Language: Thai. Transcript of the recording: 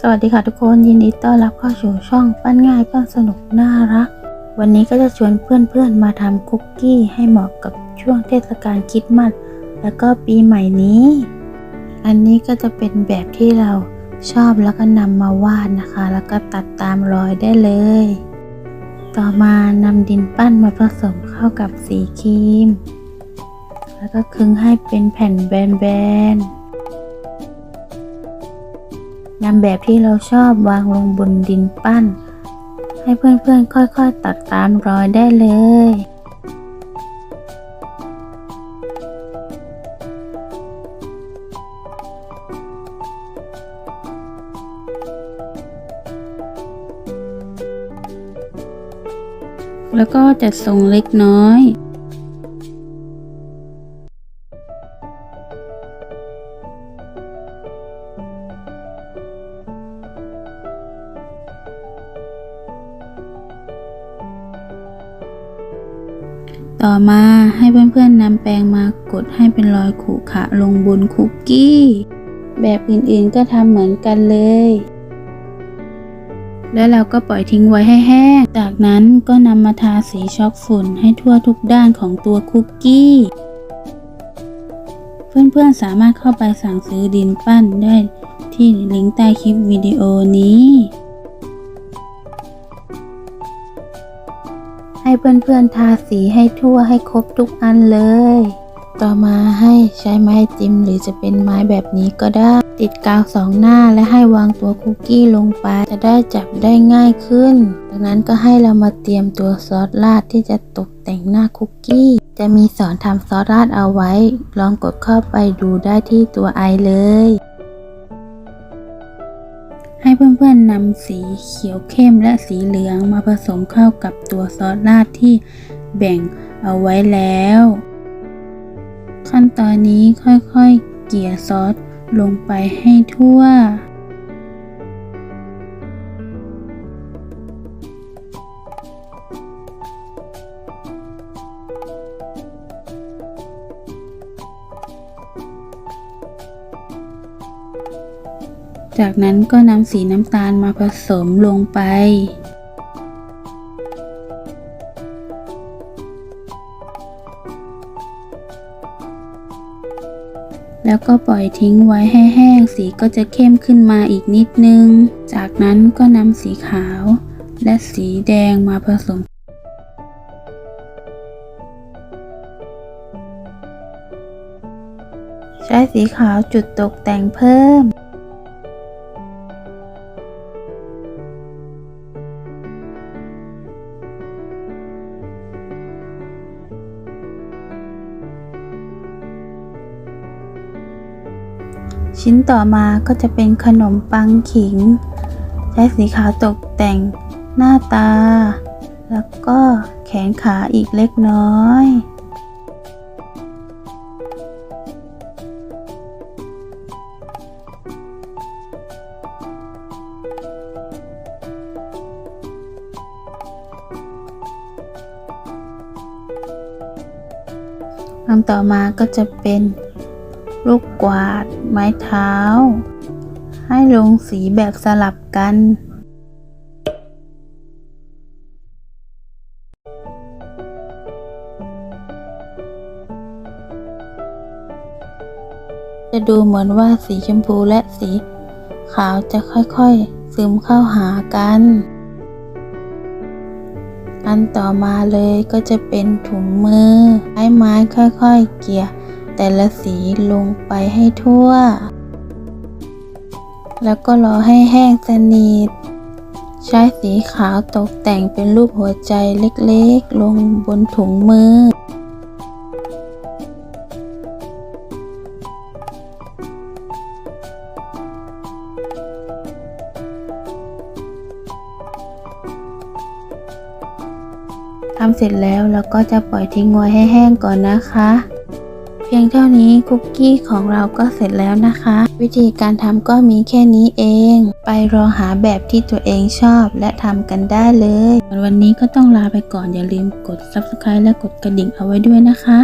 สวัสดีค่ะทุกคนยินดีต้อนรับเข้าสู่ช่องปั้นง่ายปั้นสนุกน่ารัก วันนี้ก็จะชวนเพื่อนๆมาทำคุกกี้ให้เหมาะกับช่วงเทศกาลคริดมาสแล้วก็ปีใหม่นี้ อันนี้ก็จะเป็นแบบที่เราชอบแล้วก็นำมาวาดนะคะ แล้วก็ตัดตามรอยได้เลย ต่อมานำดินปั้นมาผสมเข้ากับสีครีม แล้วก็คึงให้เป็นแผ่นแบนๆ นำแบบที่เราชอบวางลงบนดินปั้น ให้เพื่อนๆค่อยๆตัดตามรอยได้เลยแล้วก็จัดทรงเล็กน้อย ต่อมาให้เพื่อนๆนำแปรงมากดให้เป็นรอยขรุขะลงบนคุกกี้ แบบอื่นๆก็ทำเหมือนกันเลย แล้วเราก็ปล่อยทิ้งไว้ให้แห้ง จากนั้นก็นำมาทาสีช็อกฝุ่นให้ทั่วทุกด้านของตัวคุกกี้ เพื่อนๆสามารถเข้าไปสั่งซื้อดินปั้นได้ที่ลิงก์ใต้คลิปวิดีโอนี้ ให้เพื่อนๆทาสีให้ทั่วให้ครบทุกอันเลย ต่อมาให้ใช้ไม้จิ้มหรือจะเป็นไม้แบบนี้ก็ได้ ติดกาวสองหน้าและให้วางตัวคุกกี้ลงไป จะได้จับได้ง่ายขึ้น จากนั้นก็ให้เรามาเตรียมตัวซอสราดที่จะตกแต่งหน้าคุกกี้ จะมีสอนทำซอสราดเอาไว้ ลองกดเข้าไปดูได้ที่ตัวไอเลย ให้เพื่อนๆนำสีเขียวเข้มและสีเหลืองมาผสมเข้ากับตัวซอสราดที่แบ่งเอาไว้แล้ว ขั้นตอนนี้ค่อยๆ เกี่ยซอสลงไปให้ทั่ว จากนั้นก็นำสีน้ำตาลมาผสมลงไป แล้วก็ปล่อยทิ้งไว้ให้แห้งสีก็จะเข้มขึ้นมาอีกนิดนึง จากนั้นก็นำสีขาว และสีแดงมาผสมใช้สีขาวจุดตกแต่งเพิ่ม ชิ้นต่อมาก็จะเป็นขนมปังขิง ใช้สีขาวตกแต่งหน้าตา แล้วก็แขนขาอีกเล็กน้อยอันต่อมาก็จะเป็น ลูกกวาด ไม้เท้า ให้ลงสีแบบสลับกัน จะดูเหมือนว่าสีชมพูและสีขาวจะค่อยๆ ซึมเข้าหากัน อันต่อมาเลยก็จะเป็นถุงมือ ใช้ไม้ค่อยๆ เกี่ย แต่ละสีลงไปให้ทั่ว แล้วก็รอให้แห้งสนิท ใช้สีขาวตกแต่งเป็นรูปหัวใจเล็กๆ ลงบนถุงมือ ทำเสร็จแล้วเราก็จะปล่อยทิ้งไว้ให้แห้งก่อนนะคะ เพียงเท่านี้คุกกี้ของเราก็เสร็จแล้วนะคะ วิธีการทำก็มีแค่นี้เอง ไปรอหาแบบที่ตัวเองชอบและทำกันได้เลย วันนี้ก็ต้องลาไปก่อนอย่าลืมกด subscribe และกดกระดิ่งเอาไว้ด้วยนะคะ